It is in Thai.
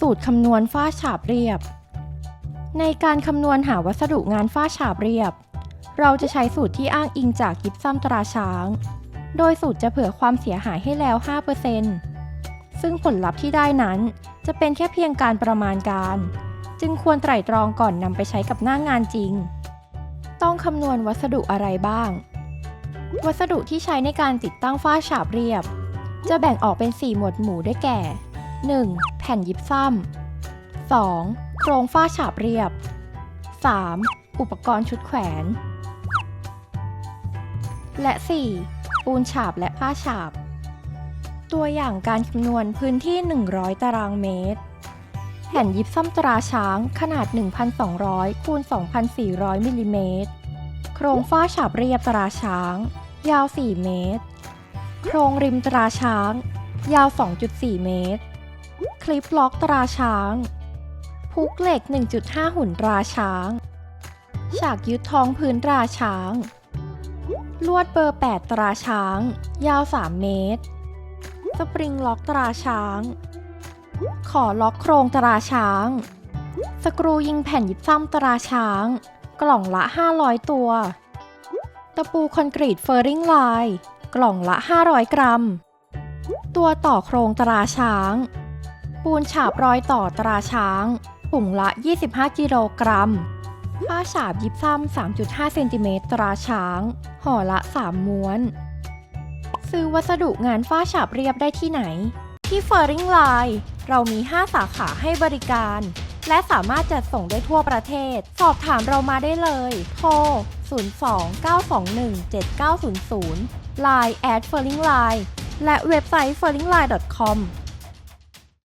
สูตรคำนวณฝ้าฉาบเรียบ ในการคำนวณหาวัสดุงานฝ้าฉาบเรียบ เราจะใช้สูตรที่อ้างอิงจากยิปซัมตราช้าง โดยสูตรจะเผื่อความเสียหายให้แล้ว 5%ซึ่งผลลัพธ์ที่ได้นั้นจะเป็นแค่เพียงการประมาณการ จึงควรไตร่ตรองก่อนนำไปใช้กับหน้างานจริง ต้องคำนวณวัสดุอะไรบ้าง วัสดุที่ใช้ในการติดตั้งฝ้าฉาบเรียบ จะแบ่งออกเป็น 4 หมวดหมู่ได้แก่ 1. แผ่นยิปซัม 2. โครงฝ้าฉาบเรียบ 3. อุปกรณ์ชุดแขวน และ 4. ปูนฉาบและผ้าฉาบ ตัวอย่างการคำนวณพื้นที่ 100 ตารางเมตร แผ่นยิปซัมตราช้างขนาด 1,200 คูณ 2,400 มิลลิเมตร โครงฝ้าฉาบเรียบตราช้าง ยาว 4 เมตร โครงริมตราช้าง ยาว 2.4 เมตร คลิปล็อกตราช้าง พุกเหล็ก 1.5 หุ่นตราช้าง ฉากยึดท้องพื้นตราช้าง ลวดเบอร์ 8 ตราช้าง ยาว 3 เมตร สปริงล็อกตราช้าง ขอล็อกโครงตราช้าง สกรูยิงแผ่นยิบซ้ำตราช้าง กล่องละ 500 ตัว ตะปูคอนกรีตเฟอร์ริงไลน์กล่องละ 500 กรัม ตัวต่อโครงตราช้าง ปูนฉาบรอยต่อตราช้างถุงละ 25 กิโลกรัม ผ้าฉาบยิบซ้ำ3.5 เซนติเมตรตราช้าง ห่อละ 3 ม้วน ซื้อวัสดุงานฝ้าฉาบเรียบได้ที่ไหน ที่เฟอร์ริงไลน์เรามี 5 สาขาให้บริการ และสามารถจัดส่งได้ทั่วประเทศ สอบถามเรามาได้เลย โทร 02-921-7900 Line at f u r l i n g Line และเว็บไซต์ f u r l i n g l i n e com